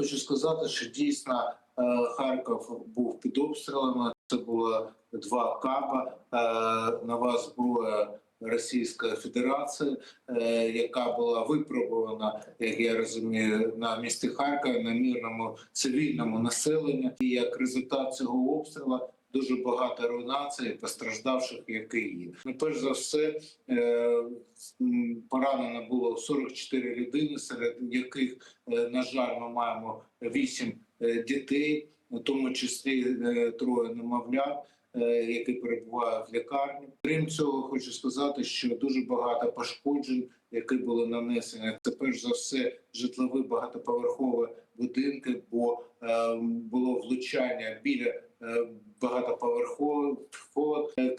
Хочу сказати, що дійсно е, Харків був під обстрілами. Це було два каба, е, нова зброя Російської Федерації, е, яка була випробувана, як я розумію, на місті Харкова на мирному цивільному населенні. І як результат цього обстрілу дуже багато руйнацій, постраждавших, які є. Ну, перш за все, е, поранено було 44 людини, серед яких, е, на жаль, ми маємо 8 е, дітей, у тому числі троє немовлят. Які перебувають в лікарні, крім цього, хочу сказати, що дуже багато пошкоджень, які були нанесені. Це перш за все житлові багатоповерхові будинки, бо е, було влучання біля е, багатоповерхових. Е, е,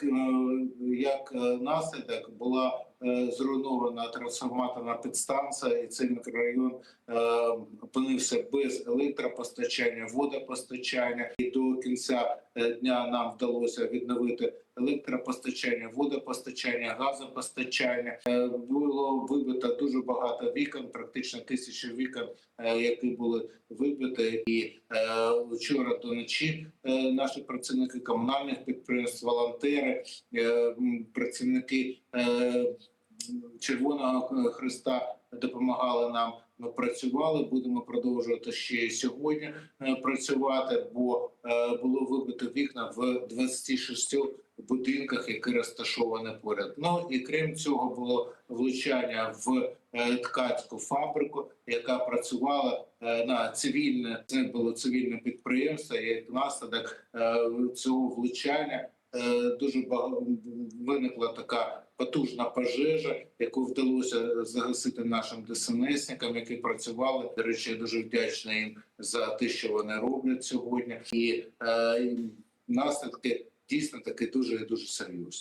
Як е, наслідок була е, зруйнована трансформаторна підстанція, і цей мікрорайон е, опинився без електропостачання, водопостачання. І до кінця дня нам вдалося відновити електропостачання, водопостачання, газопостачання. Е, Було вибито дуже багато вікон, практично тисячі вікон, е, які були вибиті. І е, вчора до ночі наші працівники комунальних підприємств, волонтери, працівники Червоного Христа допомагали нам. Ми працювали, будемо продовжувати ще й сьогодні е, працювати, бо е, було вибито вікна в 26 будинках, які розташовані поряд. Ну і крім цього, було влучання в е, ткацьку фабрику, яка працювала на цивільне. Це було цивільне підприємство. І наслідок цього влучання дуже багато виникла така потужна пожежа, яку вдалося загасити нашим ДСНСникам, які працювали. До речі, я дуже вдячний їм за те, що вони роблять сьогодні, і е, наслідки дійсно таки дуже дуже серйозні.